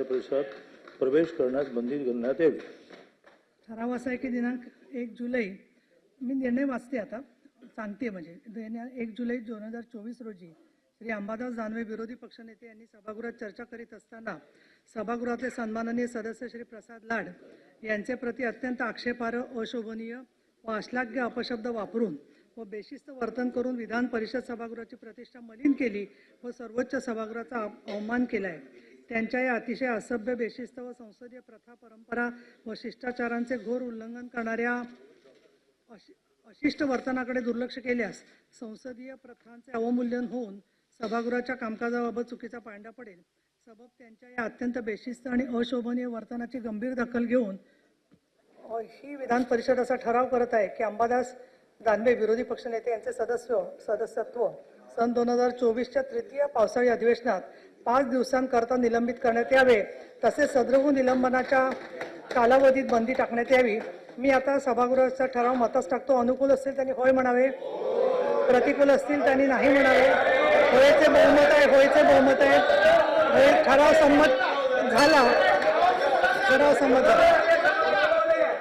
सभागृहाच्या परिसरात प्रवेश करण्यास बंदी घालण्यात यावी ठराव असा आहे की दिनांक एक जुलै मी निर्णय वाचते आता सांगते म्हणजे. एक जुलै दोन हजार चोवीस रोजी श्री अंबादास दानवे विरोधी पक्षनेते यांनी सभागृहात चर्चा करीत असताना सभागृहातले सन्माननीय सदस्य श्री प्रसाद लाड यांचे प्रति अत्यंत आक्षेपार्ह अशोभनीय व अश्लाघ्य अपशब्द वापरून व बेशिस्त वर्तन करून विधान परिषद सभागृहाची प्रतिष्ठा मलिन केली व सर्वोच्च सभागृहाचा अवमान केला आहे त्यांच्या या अतिशय असभ्य बेशिस्त व संसदीय प्रथा परंपरा व शिष्टाचारांचे घोर उल्लंघन करणाऱ्या अशि- अशिष्ट वर्तनाकडे दुर्लक्ष केल्यास संसदीय प्रथांचे अवमूल्यन होऊन सभागृहाच्या कामकाजाबाबत चुकीचा पांडा पडेल. सबब त्यांच्या या अत्यंत बेशिस्त आणि अशोभनीय वर्तनाची गंभीर दखल घेऊन ही विधान परिषद असा ठराव करत आहे की अंबादास दानवे विरोधी पक्षनेते यांचे सदस्य सदस्यत्व सन दोन हजार चोवीसच्या तृतीय पावसाळी अधिवेशनात पाच दिवसांकरता निलंबित करण्यात यावे तसेच सदृघ निलंबनाच्या कालावधीत बंदी टाकण्यात यावी. मी आता सभागृहाचा ठराव मतास टाकतो. अनुकूल असतील त्यांनी होय म्हणावे. प्रतिकूल असतील त्यांनी नाही म्हणावे. होयचे बहुमत आहे होयचे बहुमत आहे. होय ठराव संमत झाला. ठराव संमत झाला.